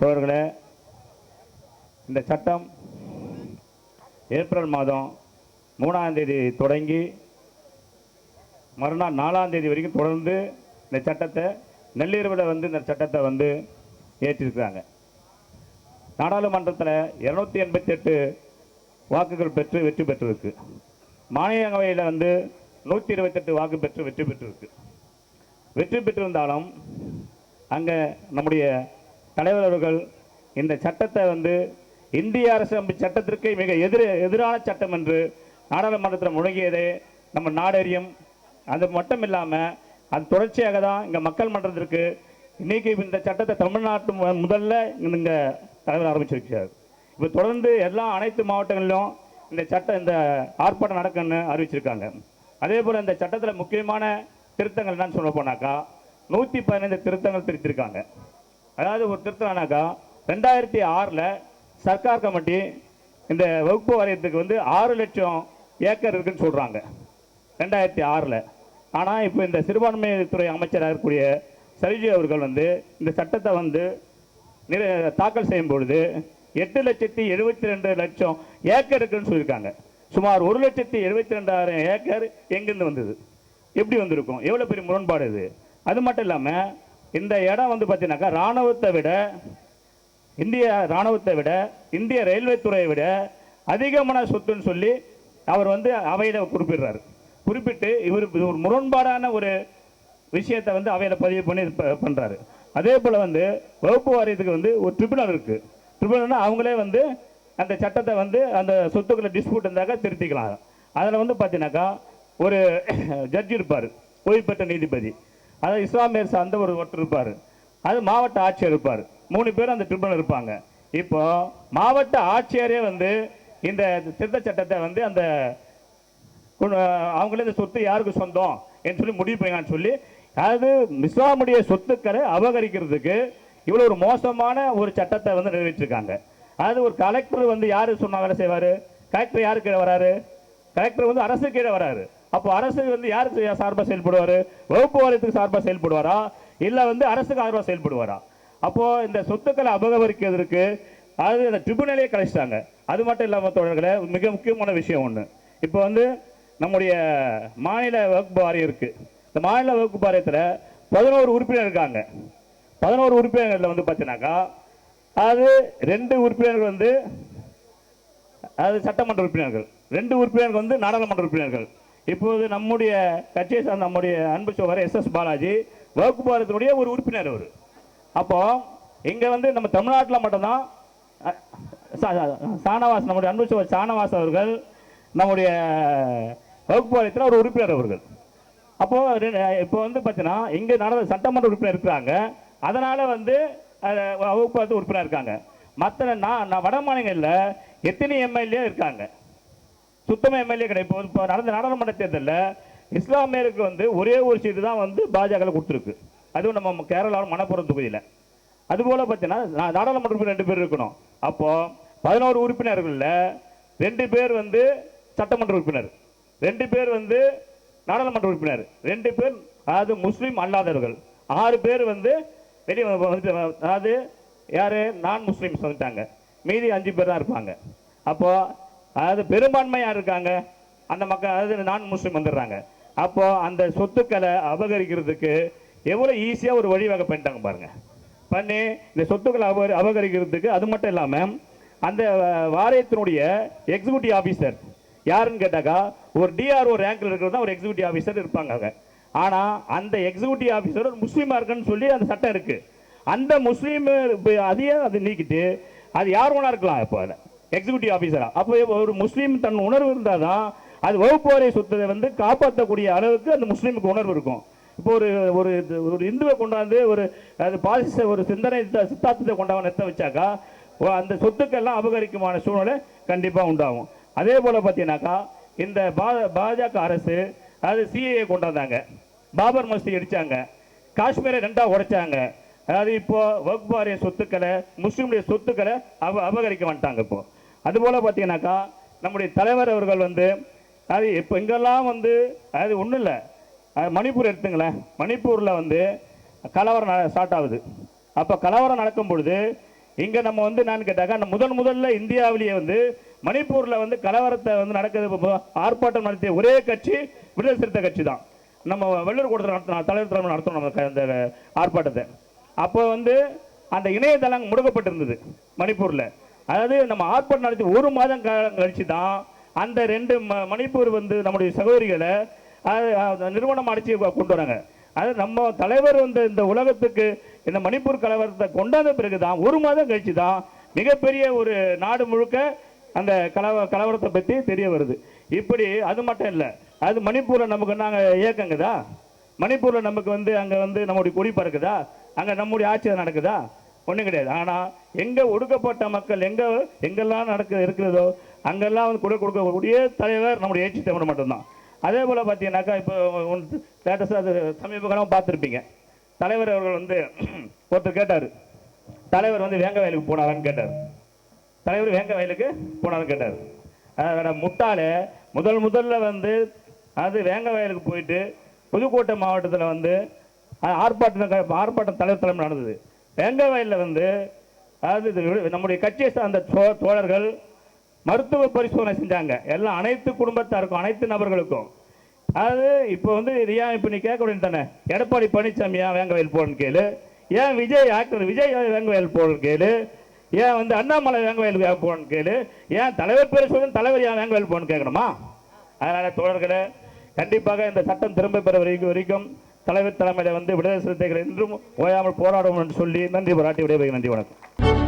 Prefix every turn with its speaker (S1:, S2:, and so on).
S1: தோழர்களே இந்த சட்டம் ஏப்ரல் மாதம் மூணாம் தேதி தொடங்கி மறுநாள் நாலாம் தேதி வரைக்கும் தொடர்ந்து இந்த சட்டத்தை நள்ளிரவில் வந்து இந்த சட்டத்தை வந்து ஏற்றிருக்கிறாங்க. நாடாளுமன்றத்தில் இரநூத்தி எண்பத்தி எட்டு வாக்குகள் பெற்று வெற்றி பெற்றிருக்கு. மாநிலங்களவையில் வந்து நூற்றி இருபத்தெட்டு வாக்கு பெற்று வெற்றி பெற்றிருக்கு. வெற்றி பெற்றிருந்தாலும் அங்கே நம்முடைய தலைவர் அவர்கள் இந்த சட்டத்தை வந்து இந்திய அரசமைப்பு சட்டத்திற்கு மிக எதிர எதிரான சட்டம் என்று நாடாளுமன்றத்தில் முழங்கியதே நம்ம நாடறியும். அது மட்டும் இல்லாமல் அது தொடர்ச்சியாக தான் இங்கே மக்கள் மன்றத்திற்கு இன்னைக்கு இந்த சட்டத்தை தமிழ்நாட்டு முதல்ல இங்கே தலைவர் ஆரம்பிச்சிருக்கிறார். இப்போ தொடர்ந்து எல்லா அனைத்து மாவட்டங்களிலும் இந்த சட்டம் இந்த ஆர்ப்பாட்டம் நடக்குன்னு அறிவிச்சிருக்காங்க. அதே போல் இந்த சட்டத்தில் முக்கியமான திருத்தங்கள் என்னன்னு சொல்ல போனாக்கா நூற்றி பதினைந்து திருத்தங்கள் திருத்திருக்காங்க அதாவது ஒரு திருத்தம்னாக்கா ரெண்டாயிரத்தி ஆறில் சர்க்கார் கமிட்டி இந்த வகுப்பு வாரியத்துக்கு வந்து ஆறு லட்சம் ஏக்கர் இருக்குன்னு சொல்கிறாங்க ரெண்டாயிரத்தி ஆறில். ஆனால் இப்போ இந்த சிறுபான்மைத்துறை அமைச்சராக இருக்கக்கூடிய சரிஜி அவர்கள் வந்து இந்த சட்டத்தை வந்து நிறை தாக்கல் செய்யும் பொழுது எட்டு லட்சத்தி எழுபத்தி ரெண்டு லட்சம் ஏக்கர் இருக்குன்னு சொல்லியிருக்காங்க. சுமார் ஒரு லட்சத்தி எழுபத்தி ரெண்டாயிரம் ஏக்கர் எங்கேருந்து வந்தது? எப்படி வந்திருக்கும்? எவ்வளோ பெரிய முரண்பாடு இது? அது மட்டும் இல்லாமல் இந்த இடம் வந்து பார்த்தீங்கன்னாக்கா இராணுவத்தை விட இந்திய இராணுவத்தை விட இந்திய ரயில்வே துறையை விட அதிகமான சொத்துன்னு சொல்லி அவர் வந்து அவையில் குறிப்பிடுறாரு. குறிப்பிட்டு இவர் ஒரு முரண்பாடான ஒரு விஷயத்தை வந்து அவையில் பதிவு பண்ணி ப- அதே போல் வந்து வகுப்பு வாரியத்துக்கு வந்து ஒரு ட்ரிபுனல் இருக்குது ட்ரிபுனல்னால் அவங்களே வந்து அந்த சட்டத்தை வந்து அந்த சொத்துக்களை டிஸ்பியூட் இருந்தாக்கா திருத்திக்கலாம். அதில் வந்து பார்த்தீங்கன்னாக்கா ஒரு ஜட்ஜி இருப்பார். ஓய்வு பெற்ற நீதிபதி. அதாவது இஸ்லாமியர் சார்ந்த ஒரு ஒருத்தர் இருப்பார். அது மாவட்ட ஆட்சியர் இருப்பார். மூணு பேர் அந்த ட்ரிபுனல் இருப்பாங்க. இப்போ மாவட்ட ஆட்சியரே வந்து இந்த திருத்த சட்டத்தை வந்து அந்த கொண்டு- அவங்களே இந்த சொத்து யாருக்கு சொந்தம் என்று சொல்லி முடிவு பண்ணான்னு சொல்லி அதாவது இஸ்லாமுடைய சொத்துக்களை அபகரிக்கிறதுக்கு இவ்வளோ ஒரு மோசமான ஒரு சட்டத்தை வந்து நிறைவேற்றிருக்காங்க. அதாவது ஒரு கலெக்டர் வந்து யார் சொன்னால் வேலை செய்வார்? கலெக்டர் யாரு கீழே வராரு? கலெக்டர் வந்து அரசு கீழே வராரு. அப்போ அரசு வந்து யாருக்கு சார்பாக செயல்படுவார்? வகுப்பு வாரியத்துக்கு சார்பாக செயல்படுவாரா? இல்லை வந்து அரசுக்கு சார்பாக செயல்படுவாரா? அப்போது இந்த சொத்துக்களை அபகரிக்கிறதுக்கு அது அந்த ட்ரிபுனலே கழிச்சிட்டாங்க அது மட்டும் இல்லாமல் தோழர்களே மிக முக்கியமான விஷயம் ஒன்று இப்போ வந்து நம்முடைய மாநில வகுப்பு வாரியம் இருக்குது இந்த மாநில வகுப்பு வாரியத்தில் பதினோரு உறுப்பினர் இருக்காங்க. பதினோரு உறுப்பினர்களில் வந்து பார்த்தீங்கன்னாக்கா அது ரெண்டு உறுப்பினர்கள் வந்து அது சட்டமன்ற உறுப்பினர்கள். ரெண்டு உறுப்பினர்கள் வந்து நாடாளுமன்ற உறுப்பினர்கள். இப்போது நம்முடைய கட்சியை சார்ந்த நம்முடைய அன்பு சோழர் எஸ் எஸ் பாலாஜி வகுப்பு பாரத்தினுடைய ஒரு உறுப்பினர் அவர். அப்போ இங்கே வந்து நம்ம தமிழ்நாட்டில் மட்டும்தான் சா- சா- சானவாஸ் நம்முடைய அன்பு சோழர் சானவாஸ் அவர்கள் நம்முடைய வகுப்பு வாரியத்தில் ஒரு உறுப்பினர் அவர்கள். அப்போது இப்போ வந்து பார்த்தீங்கன்னா இங்கே நடந்த சட்டமன்ற உறுப்பினர் இருக்கிறாங்க. அதனால் வந்து வகுப்பு வாரியத்து உறுப்பினர் இருக்காங்க. மற்ற நான் நான் வட மாநிலங்களில் எத்தனை எம்எல்ஏ இருக்காங்க? சுத்தமாக எம்எல்ஏ கிடையாது. இப்போ நடந்த நாடாளுமன்ற தேர்தலில் இஸ்லாமியருக்கு வந்து ஒரே ஒரு சீட்டு தான் வந்து பாஜக கொடுத்துருக்கு. அதுவும் நம்ம கேரளாவில் மணப்புறம் தொகுதியில். அதுபோல் பார்த்தீங்கன்னா நா- நாடாளுமன்ற ரெண்டு பேர் இருக்கணும். அப்போது பதினோரு உறுப்பினர்களில் ரெண்டு பேர் வந்து சட்டமன்ற உறுப்பினர். ரெண்டு பேர் வந்து நாடாளுமன்ற உறுப்பினர். ரெண்டு பேர் அதாவது முஸ்லீம் அல்லாதவர்கள். ஆறு பேர் வந்து வெளியே அதாவது யார்? நான் முஸ்லீம்ஸ் வந்துட்டாங்க. மீதி அஞ்சு பேர் தான் இருப்பாங்க. அப்போது அதாவது பெரும்பான்மை யார் இருக்காங்க. அந்த மக்கள் அதாவது நான் முஸ்லீம் வந்துடுறாங்க. அப்போது அந்த சொத்துக்களை அபகரிக்கிறதுக்கு எவ்வளோ ஈஸியாக ஒரு வழிவகை பண்ணிட்டாங்க பாருங்கள் பண்ணி இந்த சொத்துக்களை அபகரி அபகரிக்கிறதுக்கு அது மட்டும் இல்லாமல் அந்த வாரியத்தினுடைய எக்ஸிக்யூட்டிவ் ஆஃபீஸர் யாருன்னு கேட்டாக்கா ஒரு டிஆர்ஓ ரேங்கில் இருக்கிறது தான் ஒரு எக்ஸிக்யூட்டிவ் ஆஃபீஸர் இருப்பாங்க அவங்க ஆனால் அந்த எக்ஸிக்யூட்டிவ் ஆஃபீஸர் ஒரு முஸ்லீமாக இருக்குன்னு சொல்லி அந்த சட்டம் இருக்குது அந்த முஸ்லீம் அதையே அதை நீக்கிட்டு அது யார் வேணா இருக்கலாம் இப்போ அதில். எக்ஸிக்யூட்டிவ் ஆஃபீஸரா அப்போ ஒரு முஸ்லீம் தன் உணர்வு இருந்தால் தான் அது வகுப்போரை வாரிய சொத்தை வந்து காப்பாற்றக்கூடிய அளவுக்கு அந்த முஸ்லீமுக்கு உணர்வு இருக்கும். இப்போ ஒரு ஒரு இது- ஒரு இந்துவை கொண்டாந்து ஒரு அது பாசிச ஒரு சிந்தனை சித்த- சித்தாந்தத்தை கொண்டாந்து நிறுத்த வச்சாக்கா அந்த சொத்துக்கெல்லாம் அபகரிக்குமான சூழ்நிலை கண்டிப்பாக உண்டாகும். அதே போல் பார்த்தீங்கன்னாக்கா இந்த பா பாஜக அரசு அது சிஏஏ கொண்டாந்தாங்க. பாபர் மஸ்தி அடித்தாங்க காஷ்மீரை ரெண்டாக உடைச்சாங்க. அதாவது இப்போ வக்ஃப் சொத்துக்களை முஸ்லீமுடைய சொத்துக்களை அப அபகரிக்க வந்துட்டாங்க இப்போ. அதுபோல் பார்த்தீங்கன்னாக்கா நம்முடைய தலைவர் அவர்கள் வந்து அது இப்போ இங்கெல்லாம் வந்து அது ஒன்றும் இல்லை. மணிப்பூர் எடுத்துங்களேன். மணிப்பூரில் வந்து கலவரம் ஸ்டார்ட் ஆகுது. அப்போ கலவரம் நடக்கும் பொழுது இங்கே நம்ம வந்து நான் கேட்டாக்கா நம்ம முதன் முதல்ல இந்தியாவிலேயே வந்து மணிப்பூரில் வந்து கலவரத்தை வந்து நடக்குது இப்போ ஆர்ப்பாட்டம் நடத்திய ஒரே கட்சி விடுதலை சிறுத்தை கட்சி தான் நம்ம வெள்ளூர் கூட்டத்தில் நடத்தணும் தலைவர் தலைமை நடத்தணும் நம்ம அந்த ஆர்ப்பாட்டத்தை. அப்போ வந்து அந்த இணையதளம் முடக்கப்பட்டிருந்தது மணிப்பூரில். அதாவது நம்ம ஆர்ப்பாட்டம் நடத்தி ஒரு மாதம் கழிச்சு தான் அந்த ரெண்டு ம- மணிப்பூர் வந்து நம்முடைய சகோதரிகளை அது, நிறுவனம் அடைச்சி கொண்டு வராங்க. அது நம்ம தலைவர் வந்து இந்த உலகத்துக்கு இந்த மணிப்பூர் கலவரத்தை கொண்டாந்த பிறகு தான் ஒரு மாதம் கழிச்சு தான் மிகப்பெரிய ஒரு நாடு முழுக்க அந்த கலவ கலவரத்தை பற்றி தெரிய வருது. இப்படி அது மட்டும் இல்லை அது மணிப்பூரில் நமக்கு நாங்கள் இயக்கங்குதா? மணிப்பூரில் நமக்கு வந்து அங்கே வந்து நம்முடைய குடி பறக்குதா அங்கே நம்முடைய ஆட்சி நடக்குதா? ஒன்றும் கிடையாது. ஆனால் எங்கே ஒடுக்கப்பட்ட மக்கள் எங்கே எங்கெல்லாம் நடக்க இருக்கிறதோ அங்கெல்லாம் வந்து கொடு கொடுக்கக்கூடிய தலைவர் நம்முடைய ஏச்சி தமிழ் மட்டும்தான். அதே போல் பார்த்தீங்கன்னாக்கா இப்போ லேட்டஸ்ட்டாக அது சமீப காலம் பார்த்துருப்பீங்க. தலைவர் அவர்கள் வந்து ஒருத்தர் கேட்டார். தலைவர் வந்து வேங்க வயலுக்கு போனாரான்னு கேட்டார். தலைவர் வேங்க வயலுக்கு போனாருன்னு கேட்டார். அதோட முட்டாளே முதல் முதல்ல வந்து அது வேங்க வயலுக்கு போயிட்டு புதுக்கோட்டை மாவட்டத்தில் வந்து ஆர்ப்பாட்டம் ஆர்ப்பாட்டம் தலைவர் தலைமை நடந்தது. வேங்க வயலில் வந்து அதாவது நம்முடைய கட்சியை சார்ந்த தோழர்கள் மருத்துவ பரிசோதனை செஞ்சாங்க. எல்லாம் அனைத்து குடும்பத்தாருக்கும் அனைத்து நபர்களுக்கும். அது இப்போ வந்து இது ஏன் இப்போ நீ கேட்க வேண்டியது தானே? எடப்பாடி பழனிசாமி ஏன் வேங்க வயல் போகணும்னு கேளு? ஏன் விஜய் ஆக்டர் விஜய் வேங்க வயல் போகணும்னு கேளு? ஏன் வந்து அண்ணாமலை வேங்க வயல் ஏன் போகணும்னு கேளு? ஏன் தலைவர் பரிசோதனை தலைவர் ஏன் வேங்க வயல் போகணும்னு கேட்கணுமா? அதனால் தோழர்களே கண்டிப்பாக இந்த சட்டம் திரும்ப பெற வரைக்கும் வரைக்கும் தலைவர் தலைமையில வந்து விடுதலை சிறுத்தைகள் என்றும் ஓயாமல் போராடும் என்று சொல்லி நன்றி பாராட்டி விடைபெறுகிறேன். நன்றி வணக்கம்.